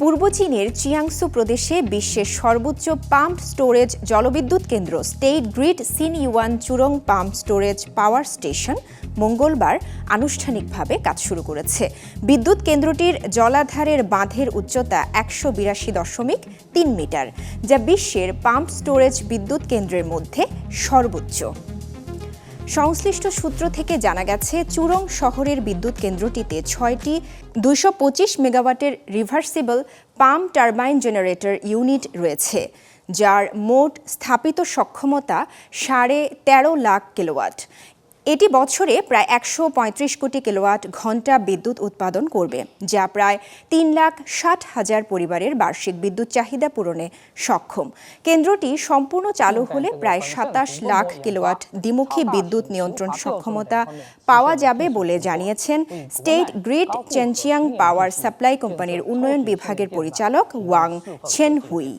পূর্ব চীনের চিয়াংসু প্রদেশে বিশ্বের সর্বোচ্চ পাম্প স্টোরেজ জলবিদ্যুৎ কেন্দ্র state grid Xinyuan Jurong pump storage power station মঙ্গলবার আনুষ্ঠানিকভাবে কাজ শুরু করেছে। বিদ্যুৎ কেন্দ্রটির জলাধারের বাঁধের উচ্চতা একশো বিরাশি দশমিক তিন মিটার, যা বিশ্বের পাম্প স্টোরেজ বিদ্যুৎ কেন্দ্রের মধ্যে সর্বোচ্চ। সংশ্লিষ্ট সূত্র থেকে জানা গেছে, চুরং শহরের বিদ্যুৎ কেন্দ্রটিতে ছয়টি দুইশো পঁচিশ মেগাওয়াটের reversible pump turbine generator unit রয়েছে, যার মোট স্থাপিত সক্ষমতা সাড়ে তেরো লাখ কিলোওয়াট। এটি বছরে প্রায় একশো পঁয়ত্রিশ কোটি কিলোওয়াট ঘণ্টা বিদ্যুৎ উৎপাদন করবে যা প্রায় তিন লাখ ষাট হাজার পরিবারের বার্ষিক বিদ্যুৎ চাহিদা পূরণে সক্ষম। কেন্দ্রটি সম্পূর্ণ চালু হলে প্রায় সাতাশ লাখ কিলোওয়াট দ্বিমুখী বিদ্যুৎ নিয়ন্ত্রণ সক্ষমতা পাওয়া যাবে বলে জানিয়েছেন state grid Zhenjiang power supply কোম্পানির উন্নয়ন বিভাগের পরিচালক ওয়াং ছেন হুই